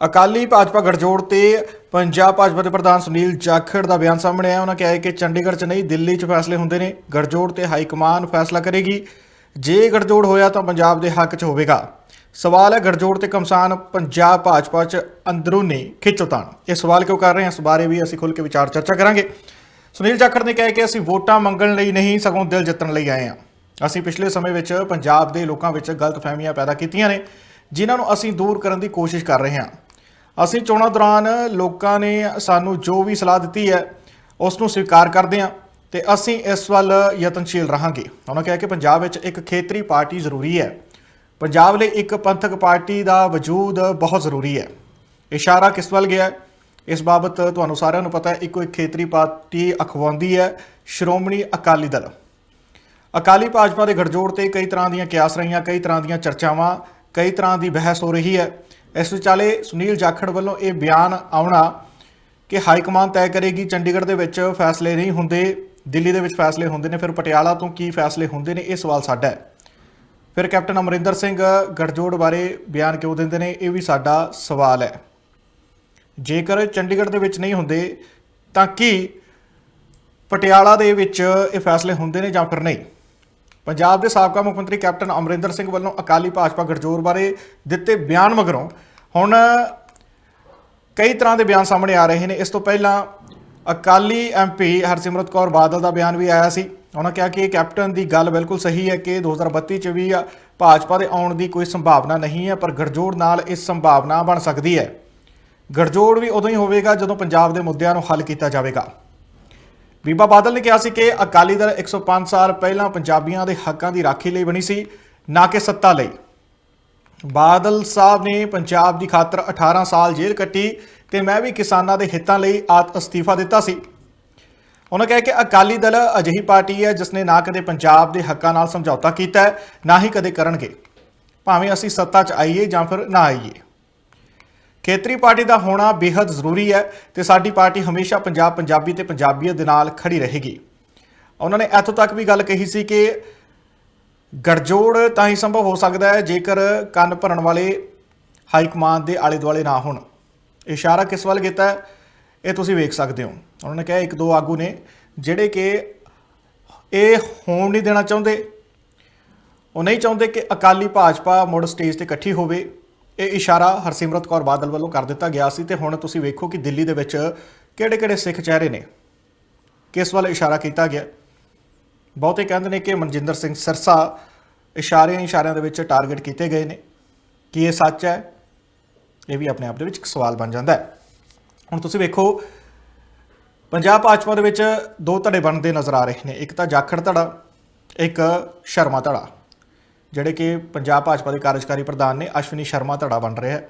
ਅਕਾਲੀ ਭਾਜਪਾ ਗਠਜੋੜ ਤੇ ਪੰਜਾਬ ਭਾਜਪਾ ਦੇ ਪ੍ਰਧਾਨ ਸੁਨੀਲ ਜਾਖੜ ਦਾ ਬਿਆਨ ਸਾਹਮਣੇ ਆਇਆ। ਉਹਨਾਂ ਕਿਹਾ ਕਿ ਚੰਡੀਗੜ੍ਹ 'ਚ ਨਹੀਂ, ਦਿੱਲੀ 'ਚ ਫੈਸਲੇ ਹੁੰਦੇ ਨੇ। ਗਠਜੋੜ ਤੇ ਹਾਈ ਕਮਾਨ ਫੈਸਲਾ ਕਰੇਗੀ। ਜੇ ਗਠਜੋੜ ਹੋਇਆ ਤਾਂ ਪੰਜਾਬ ਦੇ ਹੱਕ 'ਚ ਹੋਵੇਗਾ। ਸਵਾਲ ਹੈ, ਗਠਜੋੜ ਤੇ ਕਮਸਾਨ ਪੰਜਾਬ ਭਾਜਪਾ 'ਚ ਅੰਦਰੂਨੀ ਖਿੱਚੋਤਾਣ ਇਹ ਸਵਾਲ ਕਿਉਂ ਕਰ ਰਹੇ ਹਾਂ? ਇਸ ਬਾਰੇ ਵੀ ਅਸੀਂ ਖੁੱਲ੍ਹ ਕੇ ਵਿਚਾਰ ਚਰਚਾ ਕਰਾਂਗੇ। ਸੁਨੀਲ ਜਾਖੜ ਨੇ ਕਿਹਾ ਕਿ ਅਸੀਂ ਵੋਟਾਂ ਮੰਗਣ ਲਈ ਨਹੀਂ, ਸਗੋਂ ਦਿਲ ਜਿੱਤਣ ਲਈ ਆਏ ਹਾਂ। ਅਸੀਂ ਪਿਛਲੇ ਸਮੇਂ ਵਿੱਚ ਪੰਜਾਬ ਦੇ ਲੋਕਾਂ ਵਿੱਚ ਗਲਤਫਹਿਮੀਆਂ ਪੈਦਾ ਕੀਤੀਆਂ ਨੇ, ਜਿਨ੍ਹਾਂ ਨੂੰ ਅਸੀਂ ਦੂਰ ਕਰਨ ਦੀ ਕੋਸ਼ਿਸ਼ ਕਰ ਰਹੇ ਹਾਂ। ਅਸੀਂ ਚੋਣਾਂ ਦੌਰਾਨ ਲੋਕਾਂ ਨੇ ਸਾਨੂੰ ਜੋ ਵੀ ਸਲਾਹ ਦਿੱਤੀ ਹੈ, ਉਸ ਨੂੰ ਸਵੀਕਾਰ ਕਰਦੇ ਹਾਂ ਤੇ ਅਸੀਂ ਇਸ ਵੱਲ ਯਤਨਸ਼ੀਲ ਰਹਾਂਗੇ। ਉਹਨਾਂ ਕਿਹਾ ਕਿ ਪੰਜਾਬ ਵਿੱਚ ਇੱਕ ਖੇਤਰੀ ਪਾਰਟੀ ਜ਼ਰੂਰੀ ਹੈ। ਪੰਜਾਬ ਲਈ ਇੱਕ ਪੰਥਕ ਪਾਰਟੀ ਦਾ ਵਜੂਦ ਬਹੁਤ ਜ਼ਰੂਰੀ ਹੈ। ਇਸ਼ਾਰਾ ਕਿਸ ਵੱਲ ਗਿਆ? ਇਸ ਬਾਬਤ ਤੁਹਾਨੂੰ ਸਾਰਿਆਂ ਨੂੰ ਪਤਾ ਹੈ, ਇੱਕੋ ਇੱਕ ਖੇਤਰੀ ਪਾਰਟੀ ਅਖਵਾਉਂਦੀ ਹੈ, ਸ਼੍ਰੋਮਣੀ ਅਕਾਲੀ ਦਲ। ਅਕਾਲੀ ਭਾਜਪਾ ਦੇ ਗਠਜੋੜ ਤੇ ਕਈ ਤਰ੍ਹਾਂ ਦੀਆਂ ਕਿਆਸ ਰਹੀਆਂ, ਕਈ ਤਰ੍ਹਾਂ ਦੀਆਂ ਚਰਚਾਵਾਂ ਕਈ ਤਰ੍ਹਾਂ ਦੀ ਬਹਿਸ ਹੋ ਰਹੀ ਹੈ। ਇਸ ਵਿਚਾਲੇ ਸੁਨੀਲ ਜਾਖੜ ਵੱਲੋਂ ਇਹ ਬਿਆਨ ਆਉਣਾ ਕਿ ਹਾਈ ਕਮਾਂਡ ਤੈਅ ਕਰੇਗੀ, ਚੰਡੀਗੜ੍ਹ ਦੇ ਵਿੱਚ ਫੈਸਲੇ ਨਹੀਂ ਹੁੰਦੇ, ਦਿੱਲੀ ਦੇ ਵਿੱਚ ਫੈਸਲੇ ਹੁੰਦੇ ਨੇ, ਫਿਰ ਪਟਿਆਲਾ ਤੋਂ ਕੀ ਫੈਸਲੇ ਹੁੰਦੇ ਨੇ, ਇਹ ਸਵਾਲ ਸਾਡਾ ਹੈ। ਫਿਰ ਕੈਪਟਨ ਅਮਰਿੰਦਰ ਸਿੰਘ ਗਠਜੋੜ ਬਾਰੇ ਬਿਆਨ ਕਿਉਂ ਦਿੰਦੇ ਨੇ, ਇਹ ਵੀ ਸਾਡਾ ਸਵਾਲ ਹੈ। ਜੇਕਰ ਚੰਡੀਗੜ੍ਹ ਦੇ ਵਿੱਚ ਨਹੀਂ ਹੁੰਦੇ, ਤਾਂ ਕੀ ਪਟਿਆਲਾ ਦੇ ਵਿੱਚ ਇਹ ਫੈਸਲੇ ਹੁੰਦੇ ਨੇ ਜਾਂ ਫਿਰ ਨਹੀਂ? ਪੰਜਾਬ ਦੇ ਸਾਬਕਾ ਮੁੱਖ ਮੰਤਰੀ ਕੈਪਟਨ ਅਮਰਿੰਦਰ ਸਿੰਘ ਵੱਲੋਂ ਅਕਾਲੀ ਭਾਜਪਾ ਗਠਜੋੜ ਬਾਰੇ ਦਿੱਤੇ ਬਿਆਨ ਮਗਰੋਂ ਹੁਣ ਕਈ ਤਰ੍ਹਾਂ ਦੇ ਬਿਆਨ ਸਾਹਮਣੇ ਆ ਰਹੇ ਨੇ। ਇਸ ਤੋਂ ਪਹਿਲਾਂ ਅਕਾਲੀ ਐਮਪੀ ਹਰਸਿਮਰਤ ਕੌਰ ਬਾਦਲ ਦਾ ਬਿਆਨ ਵੀ ਆਇਆ ਸੀ। ਉਹਨਾਂ ਕਿਹਾ ਕਿ ਕੈਪਟਨ ਦੀ ਗੱਲ ਬਿਲਕੁਲ ਸਹੀ ਹੈ ਕਿ 2032 ਚ ਵੀ ਭਾਜਪਾ ਦੇ ਆਉਣ ਦੀ ਕੋਈ ਸੰਭਾਵਨਾ ਨਹੀਂ ਹੈ, ਪਰ ਗਠਜੋੜ ਨਾਲ ਇਸ ਸੰਭਾਵਨਾ ਬਣ ਸਕਦੀ ਹੈ। ਗਠਜੋੜ ਵੀ ਉਦੋਂ ਹੀ ਹੋਵੇਗਾ ਜਦੋਂ ਪੰਜਾਬ ਦੇ ਮੁੱਦਿਆਂ ਨੂੰ ਹੱਲ ਕੀਤਾ ਜਾਵੇਗਾ। ਬੀਬਾ ਬਾਦਲ ਨੇ ਕਿਹਾ ਸੀ ਕਿ ਅਕਾਲੀ ਦਲ 105 ਸਾਲ ਪਹਿਲਾਂ ਪੰਜਾਬੀਆਂ ਦੇ ਹੱਕਾਂ ਦੀ ਰਾਖੀ ਲਈ ਬਣੀ ਸੀ, ਨਾ ਕਿ ਸੱਤਾ ਲਈ। ਬਾਦਲ ਸਾਹਿਬ ਨੇ ਪੰਜਾਬ ਦੀ ਖਾਤਰ 18 ਸਾਲ ਜੇਲ੍ਹ ਕੱਟੀ ਤੇ ਮੈਂ ਵੀ ਕਿਸਾਨਾਂ ਦੇ ਹਿੱਤਾਂ ਲਈ ਆਤ ਅਸਤੀਫਾ ਦਿੱਤਾ ਸੀ। ਉਹਨਾਂ ਕਿਹਾ ਕਿ ਅਕਾਲੀ ਦਲ ਅਜਿਹੀ ਪਾਰਟੀ ਹੈ ਜਿਸ ਨੇ ਨਾ ਕਦੇ ਪੰਜਾਬ ਦੇ ਹੱਕਾਂ ਨਾਲ ਸਮਝੌਤਾ ਕੀਤਾ ਹੈ, ਨਾ ਹੀ ਕਦੇ ਕਰਨਗੇ। ਭਾਵੇਂ ਅਸੀਂ ਸੱਤਾ 'ਚ ਆਈਏ ਜਾਂ ਫਿਰ ਨਾ ਆਈਏ। ਖੇਤਰੀ ਪਾਰਟੀ ਦਾ ਹੋਣਾ ਬੇहद ਜ਼ਰੂਰੀ ਹੈ ਤੇ ਸਾਡੀ ਪਾਰਟੀ ਹਮੇਸ਼ਾ ਪੰਜਾਬ ਪੰਜਾਬੀ ਤੇ ਪੰਜਾਬੀਅਤ ਦੇ ਨਾਲ ਖੜੀ ਰਹੇਗੀ। ਉਹਨਾਂ ਨੇ ਇੱਥੋਂ ਤੱਕ ਵੀ ਗੱਲ ਕਹੀ ਸੀ ਕਿ ਗੜਜੋੜ ਤਾਂ ਹੀ ਸੰਭਵ ਹੋ ਸਕਦਾ ਹੈ ਜੇਕਰ ਕੰਨ ਭਰਨ ਵਾਲੇ ਹਾਈ ਕਮਾਂਡ ਦੇ ਆਲੇ ਦੁਆਲੇ ਨਾ ਹੋਣ। ਇਸ਼ਾਰਾ ਕਿਸ ਵੱਲ ਕੀਤਾ ਇਹ ਤੁਸੀਂ ਵੇਖ ਸਕਦੇ ਹੋ। ਉਹਨਾਂ ਨੇ ਕਿਹਾ ਇੱਕ ਦੋ ਆਗੂ ਨੇ ਜਿਹੜੇ ਕਿ ਇਹ ਹੋਣ ਨਹੀਂ ਦੇਣਾ ਚਾਹੁੰਦੇ। ਉਹ ਨਹੀਂ ਚਾਹੁੰਦੇ ਕਿ ਅਕਾਲੀ ਭਾਜਪਾ ਮੁੜ ਸਟੇਜ ਤੇ ਇਕੱਠੀ ਹੋਵੇ। ਇਹ ਇਸ਼ਾਰਾ ਹਰਸਿਮਰਤ ਕੌਰ ਬਾਦਲ ਵੱਲੋਂ ਕਰ ਦਿੱਤਾ ਗਿਆ ਸੀ ਤੇ ਹੁਣ ਤੁਸੀਂ ਵੇਖੋ ਕਿ ਦਿੱਲੀ ਦੇ ਵਿੱਚ ਕਿਹੜੇ-ਕਿਹੜੇ ਸਿੱਖ ਚਿਹਰੇ ਨੇ। ਕਿਸ ਵੱਲ ਇਸ਼ਾਰਾ ਕੀਤਾ ਗਿਆ? ਬਹੁਤੇ ਕਹਿੰਦੇ ਨੇ ਕਿ ਮਨਜਿੰਦਰ ਸਿੰਘ ਸਰਸਾ ਇਸ਼ਾਰਿਆਂ ਇਸ਼ਾਰਿਆਂ ਦੇ ਵਿੱਚ ਟਾਰਗੇਟ ਕੀਤੇ ਗਏ ਨੇ। ਕੀ ਇਹ ਸੱਚ ਹੈ? ਇਹ ਵੀ ਆਪਣੇ ਆਪ ਦੇ ਵਿੱਚ ਇੱਕ ਸਵਾਲ ਬਣ ਜਾਂਦਾ ਹੈ। ਹੁਣ ਤੁਸੀਂ ਵੇਖੋ, ਪੰਜਾਬ ਭਾਜਪਾ ਦੇ ਵਿੱਚ ਦੋ ਧੜੇ ਬਣਦੇ ਨਜ਼ਰ ਆ ਰਹੇ ਨੇ। ਇੱਕ ਤਾਂ ਜਾਖੜ ਧੜਾ, ਇੱਕ ਸ਼ਰਮਾ ਧੜਾ। ਜਿਹੜੇ ਕਿ ਪੰਜਾਬ ਭਾਜਪਾ ਦੇ ਕਾਰਜਕਾਰੀ ਪ੍ਰਧਾਨ ਨੇ ਅਸ਼ਵਨੀ ਸ਼ਰਮਾ ਧੜਾ ਬਣ ਰਿਹਾ ਹੈ।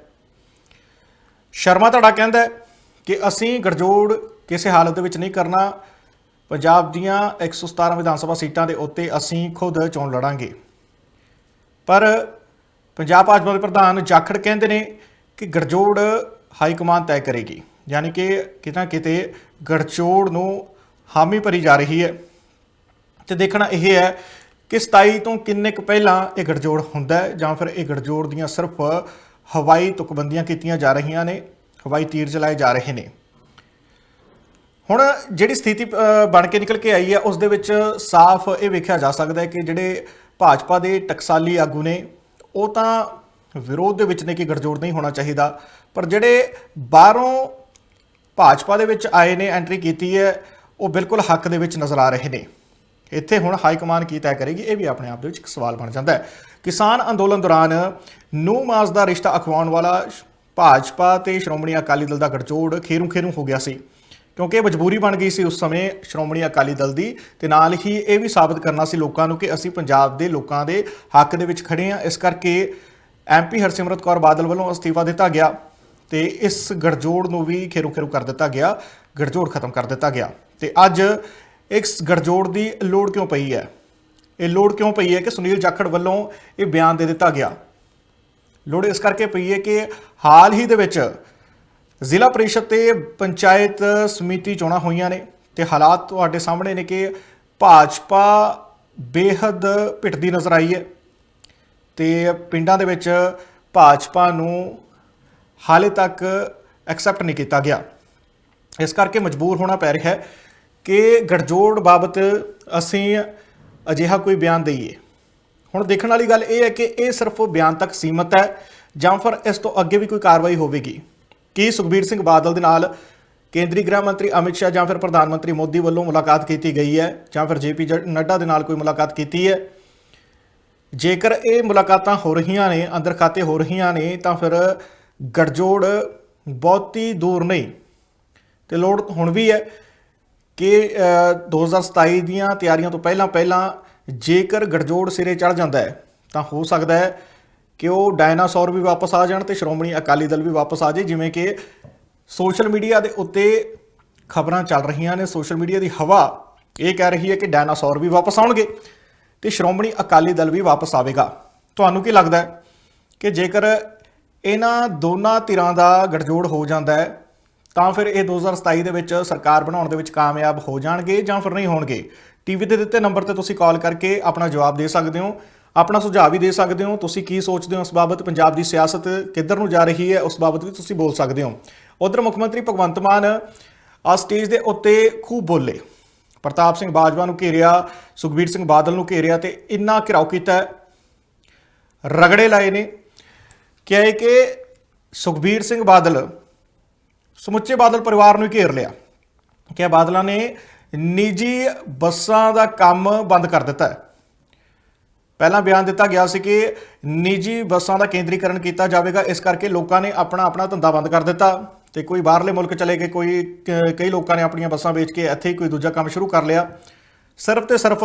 ਸ਼ਰਮਾ ਧੜਾ ਕਹਿੰਦਾ ਹੈ ਕਿ ਅਸੀਂ ਗੜਜੋੜ ਕਿਸੇ ਹਾਲਤ ਦੇ ਵਿੱਚ ਨਹੀਂ ਕਰਨਾ। ਪੰਜਾਬ ਦੀਆਂ 117 ਵਿਧਾਨ ਸਭਾ ਸੀਟਾਂ ਦੇ ਉੱਤੇ ਅਸੀਂ ਖੁਦ ਚੋਣ ਲੜਾਂਗੇ। ਪਰ ਪੰਜਾਬ ਭਾਜਪਾ ਦੇ ਪ੍ਰਧਾਨ ਜਾਖੜ ਕਹਿੰਦੇ ਨੇ ਕਿ ਗੜਜੋੜ ਹਾਈ ਕਮਾਂਡ ਤੈਅ ਕਰੇਗੀ। ਯਾਨੀ ਕਿ ਕਿਤੇ ਨਾ ਕਿਤੇ ਗੜਜੋੜ ਨੂੰ ਹਾਮੀ ਭਰੀ ਜਾ ਰਹੀ ਹੈ। ਤੇ ਦੇਖਣਾ ਇਹ ਹੈ ਕਿ 27 ਤੋਂ ਕਿੰਨੇ ਕੁ ਪਹਿਲਾਂ ਇਹ ਗੜਜੋੜ ਹੁੰਦਾ ਹੈ ਜਾਂ ਫਿਰ ਇਹ ਗੜਜੋੜ ਦੀਆਂ ਸਿਰਫ ਹਵਾਈ ਤੁਕਬੰਦੀਆਂ ਕੀਤੀਆਂ ਜਾ ਰਹੀਆਂ ਨੇ, ਹਵਾਈ ਤੀਰ ਚਲਾਏ ਜਾ ਰਹੇ ਨੇ। ਹੁਣ ਜਿਹੜੀ ਸਥਿਤੀ ਬਣ ਕੇ ਨਿਕਲ ਕੇ ਆਈ ਹੈ, ਉਸ ਦੇ ਵਿੱਚ ਸਾਫ਼ ਇਹ ਵੇਖਿਆ ਜਾ ਸਕਦਾ ਹੈ ਕਿ ਜਿਹੜੇ ਭਾਜਪਾ ਦੇ ਟਕਸਾਲੀ ਆਗੂ ਨੇ, ਉਹ ਤਾਂ ਵਿਰੋਧ ਦੇ ਵਿੱਚ ਨੇ ਕਿ ਗੜਜੋੜ ਨਹੀਂ ਹੋਣਾ ਚਾਹੀਦਾ, ਪਰ ਜਿਹੜੇ ਬਾਹਰੋਂ ਭਾਜਪਾ ਦੇ ਵਿੱਚ ਆਏ ਨੇ, ਐਂਟਰੀ ਕੀਤੀ ਹੈ, ਉਹ ਬਿਲਕੁਲ ਹੱਕ ਦੇ ਵਿੱਚ ਨਜ਼ਰ ਆ ਰਹੇ ਨੇ। ਇੱਥੇ ਹੁਣ ਹਾਈ ਕਮਾਨ ਕੀ ਤੈਅ ਕਰੇਗੀ? ਇਹ ਵੀ ਆਪਣੇ ਆਪ ਦੇ ਵਿੱਚ ਇੱਕ ਸਵਾਲ ਬਣ ਜਾਂਦਾ ਹੈ। ਕਿਸਾਨ ਅੰਦੋਲਨ ਦੌਰਾਨ ਨੂੰ ਮਾਸ ਦਾ ਰਿਸ਼ਤਾ ਅਖਵਾਉਣ ਵਾਲਾ ਭਾਜਪਾ ਤੇ ਸ਼੍ਰੋਮਣੀ ਅਕਾਲੀ ਦਲ ਦਾ ਗੜਜੋੜ ਖੇਰੂ ਖੇਰੂ ਹੋ ਗਿਆ ਸੀ। ਕਿਉਂਕਿ ਇਹ ਮਜਬੂਰੀ ਬਣ ਗਈ ਸੀ ਉਸ ਸਮੇਂ ਸ਼੍ਰੋਮਣੀ ਅਕਾਲੀ ਦਲ ਦੀ ਤੇ ਨਾਲ ਹੀ ਇਹ ਵੀ ਸਾਬਤ ਕਰਨਾ ਸੀ ਲੋਕਾਂ ਨੂੰ ਕਿ ਅਸੀਂ ਪੰਜਾਬ ਦੇ ਲੋਕਾਂ ਦੇ ਹੱਕ ਦੇ ਵਿੱਚ ਖੜੇ ਹਾਂ। ਇਸ ਕਰਕੇ ਐਮਪੀ ਹਰਸਿਮਰਤ ਕੌਰ ਬਾਦਲ ਵੱਲੋਂ ਅਸਤੀਫਾ ਦਿੱਤਾ ਗਿਆ ਤੇ ਇਸ ਗੜਜੋੜ ਨੂੰ ਵੀ ਖੇਰੂ ਖੇਰੂ ਕਰ ਦਿੱਤਾ ਗਿਆ ਗੜਜੋੜ ਖਤਮ ਕਰ ਦਿੱਤਾ ਗਿਆ। ਤੇ ਅੱਜ ਇਸ ਗੜਜੋੜ ਦੀ ਲੋੜ ਕਿਉਂ ਪਈ ਹੈ? ਇਹ ਲੋੜ ਕਿਉਂ ਪਈ ਹੈ ਕਿ ਸੁਨੀਲ ਜਾਖੜ ਵੱਲੋਂ ਇਹ ਬਿਆਨ ਦੇ ਦਿੱਤਾ ਗਿਆ? ਲੋੜ ਇਸ ਕਰਕੇ ਪਈ ਹੈ ਕਿ ਹਾਲ ਹੀ ਦੇ ਵਿੱਚ ਜ਼ਿਲ੍ਹਾ ਪਰਿਸ਼ਦ ਤੇ ਪੰਚਾਇਤ ਸਮਿਤੀ ਚੋਣਾਂ ਹੋਈਆਂ ਨੇ ਤੇ ਹਾਲਾਤ ਤੁਹਾਡੇ ਸਾਹਮਣੇ ਨੇ ਕਿ ਭਾਜਪਾ ਬੇਹੱਦ ਪਿੱਟਦੀ ਨਜ਼ਰ ਆਈ ਹੈ ਤੇ ਪਿੰਡਾਂ ਦੇ ਵਿੱਚ ਭਾਜਪਾ ਨੂੰ ਹਾਲੇ ਤੱਕ ਐਕਸੈਪਟ ਨਹੀਂ ਕੀਤਾ ਗਿਆ। ਇਸ ਕਰਕੇ ਮਜਬੂਰ ਹੋਣਾ ਪੈ ਰਿਹਾ ਹੈ ਕਿ ਗੜਜੋੜ ਬਾਬਤ ਅਸੀਂ ਅਜਿਹਾ ਕੋਈ ਬਿਆਨ ਦਈਏ। ਹੁਣ ਦੇਖਣ ਵਾਲੀ ਗੱਲ ਇਹ ਹੈ ਕਿ ਇਹ ਸਿਰਫ ਬਿਆਨ ਤੱਕ ਸੀਮਤ ਹੈ ਜਾਂ ਫਿਰ ਇਸ ਤੋਂ ਅੱਗੇ ਵੀ ਕੋਈ ਕਾਰਵਾਈ ਹੋਵੇਗੀ। ਕੀ ਸੁਖਬੀਰ ਸਿੰਘ ਬਾਦਲ ਦੇ ਨਾਲ ਕੇਂਦਰੀ ਗ੍ਰਹਿ ਮੰਤਰੀ ਅਮਿਤ ਸ਼ਾਹ ਜਾਂ ਫਿਰ ਪ੍ਰਧਾਨ ਮੰਤਰੀ ਮੋਦੀ ਵੱਲੋਂ ਮੁਲਾਕਾਤ ਕੀਤੀ ਗਈ ਹੈ ਜਾਂ ਫਿਰ ਜੇਪੀ ਨੱਡਾ ਦੇ ਨਾਲ ਕੋਈ ਮੁਲਾਕਾਤ ਕੀਤੀ ਹੈ? ਜੇਕਰ ਇਹ ਮੁਲਾਕਾਤਾਂ ਹੋ ਰਹੀਆਂ ਨੇ, ਅੰਦਰ ਖਾਤੇ ਹੋ ਰਹੀਆਂ ਨੇ, ਤਾਂ ਫਿਰ ਗੜਜੋੜ ਬਹੁਤੀ ਦੂਰ ਨਹੀਂ। ਤੇ ਲੋੜ ਹੁਣ ਵੀ ਹੈ ਕਿ ਅ, 2027 ਦੀਆਂ ਤਿਆਰੀਆਂ ਤੋਂ ਪਹਿਲਾਂ ਪਹਿਲਾਂ ਜੇਕਰ ਗੜਜੋੜ ਸਿਰੇ ਚੜ ਜਾਂਦਾ ਹੈ ਤਾਂ ਹੋ ਸਕਦਾ ਹੈ ਕਿ ਉਹ ਡਾਇਨਾਸੌਰ ਵੀ ਵਾਪਸ ਆ ਜਾਣ ਤੇ ਸ਼੍ਰੋਮਣੀ ਅਕਾਲੀ ਦਲ ਵੀ ਵਾਪਸ ਆ ਜਾਏ ਜਿਵੇਂ ਕਿ ਸੋਸ਼ਲ ਮੀਡੀਆ ਦੇ ਉੱਤੇ ਖਬਰਾਂ ਚੱਲ ਰਹੀਆਂ ਨੇ। ਸੋਸ਼ਲ ਮੀਡੀਆ ਦੀ ਹਵਾ ਇਹ ਕਹਿ ਰਹੀ ਹੈ ਕਿ ਡਾਇਨਾਸੌਰ ਵੀ ਵਾਪਸ ਆਉਣਗੇ ਤੇ ਸ਼੍ਰੋਮਣੀ ਅਕਾਲੀ ਦਲ ਵੀ ਵਾਪਸ ਆਵੇਗਾ। ਤੁਹਾਨੂੰ ਕੀ ਲੱਗਦਾ ਹੈ ਕਿ ਜੇਕਰ ਇਹਨਾਂ ਦੋਨਾਂ ਧਿਰਾਂ ਦਾ ਗਠਜੋੜ ਹੋ ਜਾਂਦਾ ਹੈ ਤਾਂ ਫਿਰ ਇਹ 2027 ਦੇ ਵਿੱਚ ਸਰਕਾਰ ਬਣਾਉਣ ਦੇ ਵਿੱਚ ਕਾਮਯਾਬ ਹੋ ਜਾਣਗੇ ਜਾਂ ਫਿਰ ਨਹੀਂ ਹੋਣਗੇ? ਟੀਵੀ ਤੇ ਦਿੱਤੇ ਨੰਬਰ ਤੇ ਤੁਸੀਂ ਕਾਲ ਕਰਕੇ ਆਪਣਾ ਜਵਾਬ ਦੇ ਸਕਦੇ ਹੋ। ਆਪਣਾ ਸੁਝਾਅ ਵੀ ਦੇ ਸਕਦੇ ਹੋ। ਤੁਸੀਂ ਕੀ ਸੋਚਦੇ ਹੋ ਇਸ ਬਾਬਤ? ਪੰਜਾਬ ਦੀ ਸਿਆਸਤ ਕਿੱਧਰ ਨੂੰ ਜਾ ਰਹੀ ਹੈ? ਉਸ ਬਾਬਤ ਵੀ ਤੁਸੀਂ ਬੋਲ ਸਕਦੇ ਹੋ। ਉਧਰ ਮੁੱਖ ਮੰਤਰੀ ਭਗਵੰਤ ਮਾਨ ਆ ਸਟੇਜ ਦੇ ਉੱਤੇ ਖੂਬ ਬੋਲੇ। ਪ੍ਰਤਾਪ ਸਿੰਘ ਬਾਜਵਾ ਨੂੰ ਘੇਰਿਆ, ਸੁਖਬੀਰ ਸਿੰਘ ਬਾਦਲ ਨੂੰ ਘੇਰਿਆ ਤੇ ਇੰਨਾ ਘਿਰਾਓ ਕੀਤਾ। ਰਗੜੇ ਲਾਏ ਨੇ। ਕਿਹਾ ਹੈ ਕਿ ਸੁਖਬੀਰ ਸਿੰਘ ਬਾਦਲ ਸਮੁੱਚੇ ਬਾਦਲ ਪਰਿਵਾਰ ਨੂੰ ਹੀ ਘੇਰ ਲਿਆ। ਕਿ ਬਾਦਲਾਂ ਨੇ ਨਿੱਜੀ ਬੱਸਾਂ ਦਾ ਕੰਮ ਬੰਦ ਕਰ ਦਿੱਤਾ ਹੈ। ਪਹਿਲਾਂ ਬਿਆਨ ਦਿੱਤਾ ਗਿਆ ਸੀ ਕਿ ਨਿੱਜੀ ਬੱਸਾਂ ਦਾ ਕੇਂਦਰੀਕਰਨ ਕੀਤਾ ਜਾਵੇਗਾ, ਇਸ ਕਰਕੇ ਲੋਕਾਂ ਨੇ ਆਪਣਾ ਆਪਣਾ ਧੰਦਾ ਬੰਦ ਕਰ ਦਿੱਤਾ ਤੇ ਕੋਈ ਬਾਹਰਲੇ ਮੁਲਕ ਚਲੇ ਗਏ, ਕੋਈ ਕ- ਕਈ ਲੋਕਾਂ ਨੇ ਆਪਣੀਆਂ ਬੱਸਾਂ ਵੇਚ ਕੇ ਇੱਥੇ ਹੀ ਕੋਈ ਦੂਜਾ ਕੰਮ ਸ਼ੁਰੂ ਕਰ ਲਿਆ। ਸਿਰਫ ਤੇ ਸਿਰਫ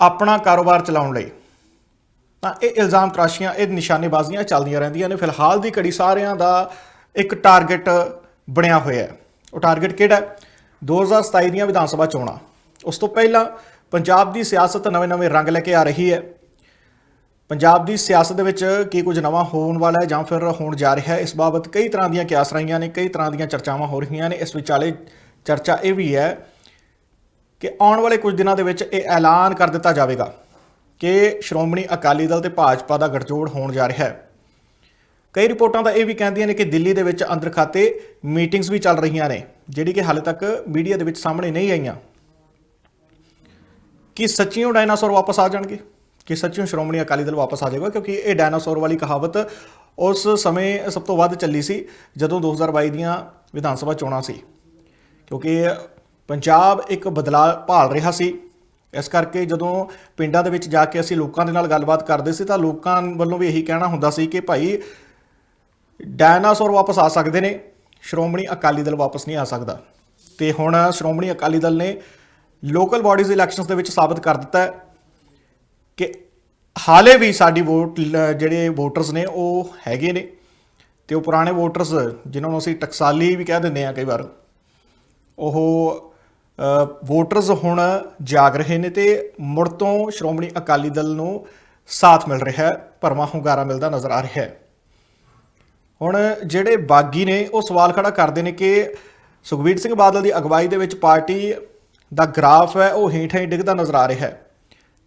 ਆਪਣਾ ਕਾਰੋਬਾਰ ਚਲਾਉਣ ਲਈ। ਤਾਂ ਇਹ ਇਲਜ਼ਾਮ ਤਰਾਸ਼ੀਆਂ, ਇਹ ਨਿਸ਼ਾਨੇਬਾਜ਼ੀਆਂ ਚੱਲਦੀਆਂ ਰਹਿੰਦੀਆਂ ਨੇ। ਫਿਲਹਾਲ ਦੀ ਘੜੀ ਸਾਰਿਆਂ ਦਾ ਇੱਕ ਟਾਰਗੇਟ ਬਣਿਆ ਹੋਇਆ ਹੈ। ਉਹ ਟਾਰਗੇਟ ਕਿਹੜਾ ਹੈ? 2027 ਦੀਆਂ ਵਿਧਾਨ ਸਭਾ ਚੋਣਾਂ। ਉਸ ਤੋਂ ਪਹਿਲਾਂ ਪੰਜਾਬ ਦੀ ਸਿਆਸਤ ਨਵੇਂ-ਨਵੇਂ ਰੰਗ ਲੈ ਕੇ ਆ ਰਹੀ ਹੈ। ਪੰਜਾਬ ਦੀ ਸਿਆਸਤ ਦੇ ਵਿੱਚ ਕੀ ਕੁਝ ਨਵਾਂ ਹੋਣ ਵਾਲਾ ਹੈ ਜਾਂ ਫਿਰ ਹੋਣ ਜਾ ਰਿਹਾ ਹੈ, ਇਸ ਬਾਬਤ ਕਈ ਤਰ੍ਹਾਂ ਦੀਆਂ ਕਿਆਸ ਰਹੀਆਂ ਨੇ, ਕਈ ਤਰ੍ਹਾਂ ਦੀਆਂ ਚਰਚਾਵਾਂ ਹੋ ਰਹੀਆਂ ਨੇ। ਇਸ ਵਿਚਾਲੇ ਚਰਚਾ ਇਹ ਵੀ ਹੈ ਕਿ ਆਉਣ ਵਾਲੇ ਕੁਝ ਦਿਨਾਂ ਦੇ ਵਿੱਚ ਇਹ ਐਲਾਨ ਕਰ ਦਿੱਤਾ ਜਾਵੇਗਾ ਕਿ ਸ਼੍ਰੋਮਣੀ ਅਕਾਲੀ ਦਲ ਤੇ ਭਾਜਪਾ ਦਾ ਗਠਜੋੜ ਹੋਣ ਜਾ ਰਿਹਾ ਹੈ। ਕਈ ਰਿਪੋਰਟਾਂ ਤਾਂ ਇਹ ਵੀ ਕਹਿੰਦੀਆਂ ਨੇ ਕਿ ਦਿੱਲੀ ਦੇ ਵਿੱਚ ਅੰਦਰ ਖਾਤੇ ਮੀਟਿੰਗਸ ਵੀ ਚੱਲ ਰਹੀਆਂ ਨੇ, ਜਿਹੜੀ ਕਿ ਹਾਲੇ ਤੱਕ ਮੀਡੀਆ ਦੇ ਵਿੱਚ ਸਾਹਮਣੇ ਨਹੀਂ ਆਈਆਂ। ਕਿ ਸੱਚੀਓ ਡਾਇਨਾਸੌਰ ਵਾਪਸ ਆ ਜਾਣਗੇ? ਕਿ ਸੱਚੀਓ ਸ਼੍ਰੋਮਣੀ ਅਕਾਲੀ ਦਲ ਵਾਪਸ ਆ ਜਾਏਗਾ ਕਿਉਂਕਿ ਇਹ ਡਾਇਨਾਸੌਰ ਵਾਲੀ ਕਹਾਵਤ ਉਸ ਸਮੇਂ ਸਭ ਤੋਂ ਵੱਧ ਚੱਲੀ ਸੀ, ਜਦੋਂ 2022 ਦੀਆਂ ਵਿਧਾਨ ਸਭਾ ਚੋਣਾਂ ਸੀ। ਕਿਉਂਕਿ ਪੰਜਾਬ ਇੱਕ ਬਦਲਾਅ ਭਾਲ ਰਿਹਾ ਸੀ। ਇਸ ਕਰਕੇ ਜਦੋਂ ਪਿੰਡਾਂ ਦੇ ਵਿੱਚ ਜਾ ਕੇ ਅਸੀਂ ਲੋਕਾਂ ਦੇ ਨਾਲ ਗੱਲਬਾਤ ਕਰਦੇ ਸੀ, ਤਾਂ ਲੋਕਾਂ ਵੱਲੋਂ ਵੀ ਇਹੀ ਕਹਿਣਾ ਹੁੰਦਾ ਸੀ ਕਿ ਭਾਈ ਡਾਇਨਾਸੌਰ ਵਾਪਸ ਆ ਸਕਦੇ ਨੇ, ਸ਼੍ਰੋਮਣੀ ਅਕਾਲੀ ਦਲ ਵਾਪਸ ਨਹੀਂ ਆ ਸਕਦਾ। ਤੇ ਹੁਣ ਸ਼੍ਰੋਮਣੀ ਅਕਾਲੀ ਦਲ ਨੇ ਲੋਕਲ ਬਾਡੀਜ਼ ਇਲੈਕਸ਼ਨਸ ਦੇ ਵਿੱਚ ਸਾਬਤ ਕਰ ਦਿੱਤਾ ਹੈ ਕਿ ਹਾਲੇ ਵੀ ਸਾਡੀ ਵੋਟ ਜਿਹੜੇ ਵੋਟਰਸ ਨੇ, ਉਹ ਹੈਗੇ ਨੇ। ਤੇ ਉਹ ਪੁਰਾਣੇ ਵੋਟਰਸ, ਜਿਨ੍ਹਾਂ ਨੂੰ ਅਸੀਂ ਟਕਸਾਲੀ ਵੀ ਕਹਿ ਦਿੰਦੇ ਆ ਕਈ ਵਾਰ, ਉਹ ਵੋਟਰਸ ਹੁਣ ਜਾਗ ਰਹੇ ਨੇ ਤੇ ਮੁੜ ਤੋਂ ਸ਼੍ਰੋਮਣੀ ਅਕਾਲੀ ਦਲ ਨੂੰ ਸਾਥ ਮਿਲ ਰਿਹਾ ਹੈ, ਭਰਵਾਂ ਹੁੰਗਾਰਾ ਮਿਲਦਾ ਨਜ਼ਰ ਆ ਰਿਹਾ ਹੈ। ਹੁਣ ਜਿਹੜੇ ਬਾਗੀ ਨੇ, ਉਹ ਸਵਾਲ ਖੜਾ ਕਰਦੇ ਨੇ ਕਿ ਸੁਖਬੀਰ ਸਿੰਘ ਬਾਦਲ ਦੀ ਅਗਵਾਈ ਦੇ ਵਿੱਚ ਪਾਰਟੀ ਦਾ ਗ੍ਰਾਫ ਹੈ, ਉਹ ਹੇਠਾਂ ਹੀ ਡਿੱਗਦਾ ਨਜ਼ਰ ਆ ਰਿਹਾ ਹੈ।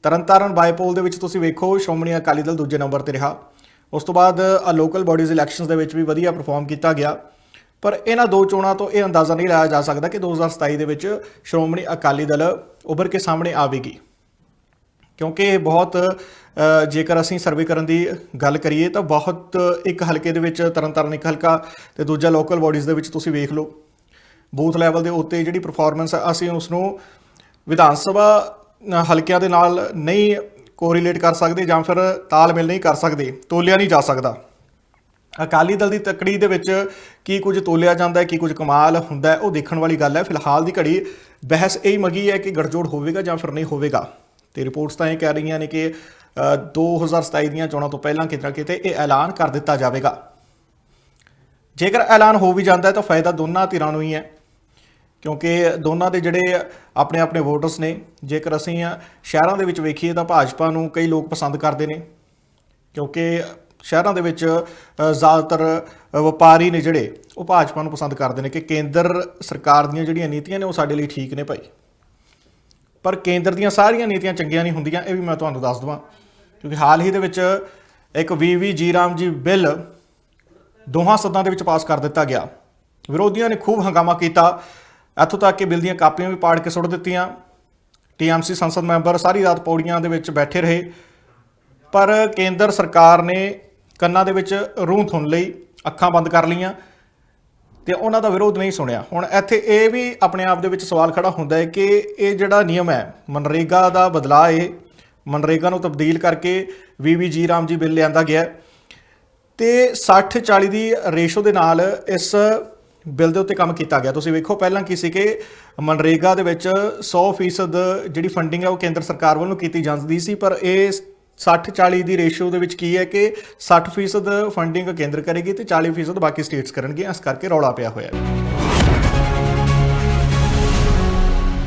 ਤਰਨਤਾਰਨ ਬਾਈਪੋਲ ਦੇ ਵਿੱਚ ਤੁਸੀਂ ਵੇਖੋ, ਸ਼੍ਰੋਮਣੀ ਅਕਾਲੀ ਦਲ ਦੂਜੇ ਨੰਬਰ ਤੇ ਰਿਹਾ। ਉਸ ਤੋਂ ਬਾਅਦ ਲੋਕਲ ਬਾਡੀਜ਼ ਇਲੈਕਸ਼ਨਸ ਦੇ ਵਿੱਚ ਵੀ ਵਧੀਆ ਪਰਫਾਰਮ ਕੀਤਾ ਗਿਆ। ਪਰ ਇਹਨਾਂ ਦੋ ਚੋਣਾਂ ਤੋਂ ਇਹ ਅੰਦਾਜ਼ਾ ਨਹੀਂ ਲਾਇਆ ਜਾ ਸਕਦਾ ਕਿ 2027 ਦੇ ਵਿੱਚ ਸ਼੍ਰੋਮਣੀ ਅਕਾਲੀ ਦਲ ਉੱਭਰ ਕੇ ਸਾਹਮਣੇ ਆਵੇਗੀ। ਕਿਉਂਕਿ ਇਹ ਬਹੁਤ ਜੇਕਰ ਅਸੀਂ ਸਰਵੇ ਕਰਨ ਦੀ ਗੱਲ ਕਰੀਏ ਤਾਂ ਬਹੁਤ ਇੱਕ ਹਲਕੇ ਦੇ ਵਿੱਚ ਤਰਨਤਾਰਨ ਇੱਕ ਹਲਕਾ ਤੇ ਦੂਜਾ ਲੋਕਲ ਬਾਡੀਜ਼ ਦੇ ਵਿੱਚ ਤੁਸੀਂ ਵੇਖ ਲਓ। ਬੂਥ ਲੈਵਲ ਦੇ ਉੱਤੇ ਜਿਹੜੀ ਪਰਫਾਰਮੈਂਸ ਅਸੀਂ ਉਸ ਨੂੰ ਵਿਧਾਨ ਸਭਾ ਹਲਕਿਆਂ ਦੇ ਨਾਲ ਨਹੀਂ ਕੋਰੀਲੇਟ ਕਰ ਸਕਦੇ ਜਾਂ ਫਿਰ ਤਾਲਮੇਲ ਨਹੀਂ ਕਰ ਸਕਦੇ, ਤੋਲਿਆ ਨਹੀਂ ਜਾ ਸਕਦਾ। ਅਕਾਲੀ ਦਲ ਦੀ ਤਕੜੀ ਦੇ ਵਿੱਚ ਕੀ ਕੁਝ ਤੋਲਿਆ ਜਾਂਦਾ ਹੈ, ਕੀ ਕੁਝ ਕਮਾਲ ਹੁੰਦਾ ਹੈ, ਉਹ ਦੇਖਣ ਵਾਲੀ ਗੱਲ ਹੈ। ਫਿਲਹਾਲ ਦੀ ਘੜੀ ਬਹਿਸ ਇਹ ਮਗੀ ਹੈ ਕਿ ਗੜਜੋੜ ਹੋਵੇਗਾ ਜਾਂ ਫਿਰ ਨਹੀਂ ਹੋਵੇਗਾ। ਤੇ ਰਿਪੋਰਟਸ ਤਾਂ ਇਹ ਕਹਿ ਰਹੀਆਂ ਨੇ ਕਿ ਅ, 2027 ਦੀਆਂ ਚੋਣਾਂ ਤੋਂ ਪਹਿਲਾਂ ਕਿਤੇ ਨਾ ਕਿਤੇ ਇਹ ਐਲਾਨ ਕਰ ਦਿੱਤਾ ਜਾਵੇਗਾ। ਜੇਕਰ ਐਲਾਨ ਹੋ ਵੀ ਜਾਂਦਾ ਤਾਂ ਫਾਇਦਾ ਦੋਨਾਂ ਧਿਰਾਂ ਨੂੰ ਹੀ ਹੈ ਕਿਉਂਕਿ ਦੋਨਾਂ ਦੇ ਜਿਹੜੇ ਆਪਣੇ ਆਪਣੇ ਵੋਟਰਸ ਨੇ ਜੇਕਰ ਅਸੀਂ ਸ਼ਹਿਰਾਂ ਦੇ ਵਿੱਚ ਵੇਖੀਏ ਤਾਂ ਭਾਜਪਾ ਨੂੰ ਕਈ ਲੋਕ ਪਸੰਦ ਕਰਦੇ ਨੇ ਕਿਉਂਕਿ ਸ਼ਹਿਰਾਂ ਦੇ ਵਿੱਚ ਜ਼ਿਆਦਾਤਰ ਵਪਾਰੀ ਨੇ ਜਿਹੜੇ ਉਹ ਭਾਜਪਾ ਨੂੰ ਪਸੰਦ ਕਰਦੇ ਨੇ ਕਿ ਕੇਂਦਰ ਸਰਕਾਰ ਦੀਆਂ ਜਿਹੜੀਆਂ ਨੀਤੀਆਂ ਨੇ ਉਹ ਸਾਡੇ ਲਈ ਠੀਕ ਨੇ ਭਾਈ। ਪਰ ਕੇਂਦਰ ਦੀਆਂ ਸਾਰੀਆਂ ਨੀਤੀਆਂ ਚੰਗੀਆਂ ਨਹੀਂ ਹੁੰਦੀਆਂ, ਇਹ ਵੀ ਮੈਂ ਤੁਹਾਨੂੰ ਦੱਸ ਦਵਾਂ। ਕਿਉਂਕਿ ਹਾਲ ਹੀ ਦੇ ਵਿੱਚ ਇੱਕ ਵੀਵੀ ਜੀ ਰਾਮ ਜੀ ਬਿੱਲ ਦੋਹਾਂ ਸਦਨਾਂ ਦੇ ਵਿੱਚ ਪਾਸ ਕਰ ਦਿੱਤਾ ਗਿਆ। ਵਿਰੋਧੀਆਂ ਨੇ ਖੂਬ ਹੰਗਾਮਾ ਕੀਤਾ। ਇੱਥੋਂ ਤੱਕ ਕਿ ਬਿੱਲ ਦੀਆਂ ਕਾਪੀਆਂ ਵੀ ਪਾੜ ਕੇ ਸੁੱਟ ਦਿੱਤੀਆਂ। ਟੀਐਮਸੀ ਸੰਸਦ ਮੈਂਬਰ ਸਾਰੀ ਰਾਤ ਪੌੜੀਆਂ ਦੇ ਵਿੱਚ ਬੈਠੇ ਰਹੇ। ਪਰ ਕੇਂਦਰ ਸਰਕਾਰ ਨੇ ਕੰਨਾਂ ਦੇ ਵਿੱਚ ਰੂੰ ਥੁੰਨ ਲਈ, ਅੱਖਾਂ ਬੰਦ ਕਰ ਲਈਆਂ। ਤੇ ਉਹਨਾਂ ਦਾ ਵਿਰੋਧ ਨਹੀਂ ਸੁਣਿਆ। ਹੁਣ ਇੱਥੇ ਇਹ ਵੀ ਆਪਣੇ ਆਪ ਦੇ ਵਿੱਚ ਸਵਾਲ ਖੜਾ ਹੁੰਦਾ ਹੈ ਕਿ ਇਹ ਜਿਹੜਾ ਨਿਯਮ ਹੈ, ਮਨਰੇਗਾ ਦਾ ਬਦਲਾਅ ਹੈ ਮਨਰੇਗਾ ਨੂੰ ਤਬਦੀਲ ਕਰਕੇ ਵੀਵੀਜੀ ਰਾਮ ਜੀ ਬਿੱਲ ਲਿਆਂਦਾ ਗਿਆ ਹੈ। ਤੇ 60 40 ਦੀ ਰੇਸ਼ੋ ਦੇ ਨਾਲ ਇਸ ਬਿੱਲ ਦੇ ਉੱਤੇ ਕੰਮ ਕੀਤਾ ਗਿਆ। ਤੁਸੀਂ ਵੇਖੋ ਪਹਿਲਾਂ ਕੀ ਸੀ ਕਿ ਮਨਰੇਗਾ ਦੇ ਵਿੱਚ 100% ਜਿਹੜੀ ਫੰਡਿੰਗ ਹੈ ਉਹ ਕੇਂਦਰ ਸਰਕਾਰ ਵੱਲੋਂ ਕੀਤੀ ਜਾਂਦੀ ਸੀ, ਪਰ ਇਹ 60 40 ਦੀ ਰੇਸ਼ੀਓ ਦੇ ਵਿੱਚ ਕੀ ਹੈ ਕਿ 60% ਫੰਡਿੰਗ ਕੇਂਦਰ ਕਰੇਗੀ ਤੇ 40% ਬਾਕੀ ਸਟੇਟਸ ਕਰਨਗੇ, ਇਸ ਕਰਕੇ ਰੌਲਾ ਪਿਆ ਹੋਇਆ ਹੈ।